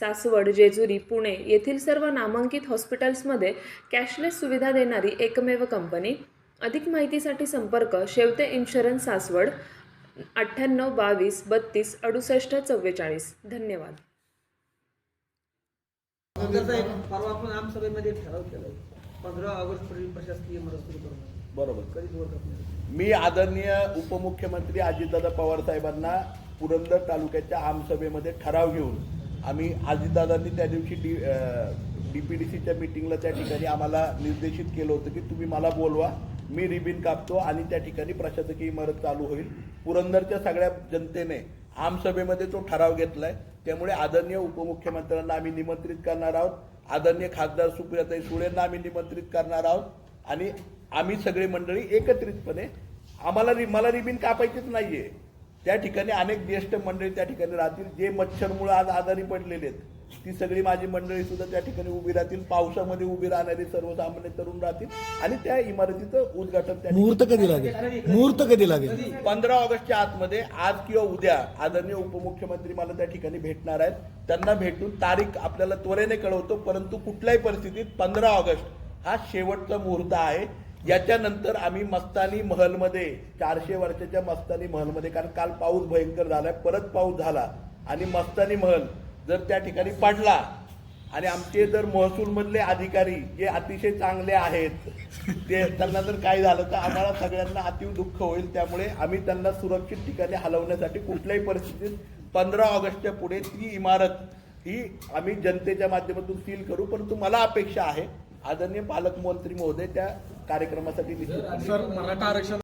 सासवड जेजुरी पुणे येथील सर्व नामांकित हॉस्पिटल्समध्ये कॅशलेस सुविधा देणारी एकमेव कंपनी. अधिक माहितीसाठी संपर्क शेवते इन्शुरन्स सासवड अठ्ठ्याण्णव बावीस बत्तीस अडुसष्ट चव्वेचाळीस. धन्यवाद. परवा आपण आमसभेमध्ये ठराव केलाय. पंधरा ऑगस्ट पर्यंत प्रशासकीय मदत सुरू करणार बरोबर. मी आदरणीय उपमुख्यमंत्री अजितदादा पवार साहेबांना पुरंदर तालुक्याच्या आमसभेमध्ये ठराव घेऊन आम्ही अजितदादांनी त्या दिवशी डी डी पी डी सीच्या मिटिंगला त्या ठिकाणी आम्हाला निर्देशित केलं होतं की तुम्ही मला बोलवा मी रिबिन कापतो आणि त्या ठिकाणी प्रशासकीय इमारत चालू होईल. पुरंदरच्या सगळ्या जनतेने आमसभेमध्ये तो ठराव घेतलाय. त्यामुळे आदरणीय उपमुख्यमंत्र्यांना आम्ही निमंत्रित करणार आहोत. आदरणीय खासदार सुप्रियाताई सुळेंना आम्ही निमंत्रित करणार आहोत. आणि आम्ही सगळी मंडळी एकत्रितपणे आम्हाला रि- मला रिबिन कापायचीच नाहीये. त्या ठिकाणी अनेक ज्येष्ठ मंडळी त्या ठिकाणी राहतील. जे मच्छरमुळे आज आजारी पडलेले आहेत ती सगळी माझी मंडळी सुद्धा त्या ठिकाणी उभी राहतील पावसामध्ये उभी राहणारी सर्वसामान्य तरुण राहतील आणि त्या इमारतीचं उद्घाटन त्या मुहूर्त कधी लागेल? मुहूर्त कधी लागेल? पंधरा ऑगस्टच्या आतमध्ये आज किंवा उद्या आदरणीय उपमुख्यमंत्री मला त्या ठिकाणी भेटणार आहेत. त्यांना भेटून तारीख आपल्याला त्वरेने कळवतो परंतु कुठल्याही परिस्थितीत पंधरा ऑगस्ट हा शेवटचा मुहूर्त आहे. याच्यानंतर आम्ही मस्तानी महलमध्ये चारशे वर्षाच्या मस्तानी महलमध्ये कारण काल पाऊस भयंकर झाला परत पाऊस झाला. आणि मस्तानी महल जर त्या ठिकाणी पडला आणि आमचे जर महसूलमधले अधिकारी जे अतिशय चांगले आहेत ते त्यांना जर काय झालं तर आम्हाला सगळ्यांना अतिव दुःख होईल. त्यामुळे आम्ही त्यांना सुरक्षित ठिकाणी हलवण्यासाठी कुठल्याही परिस्थितीत पंधरा ऑगस्टच्या पुढे ती इमारत ही आम्ही जनतेच्या माध्यमातून सील करू. परंतु मला अपेक्षा आहे आदरणीय पालकमंत्री महोदय त्या कार्यक्रमासाठी निश्चित सर मराठा आरक्षण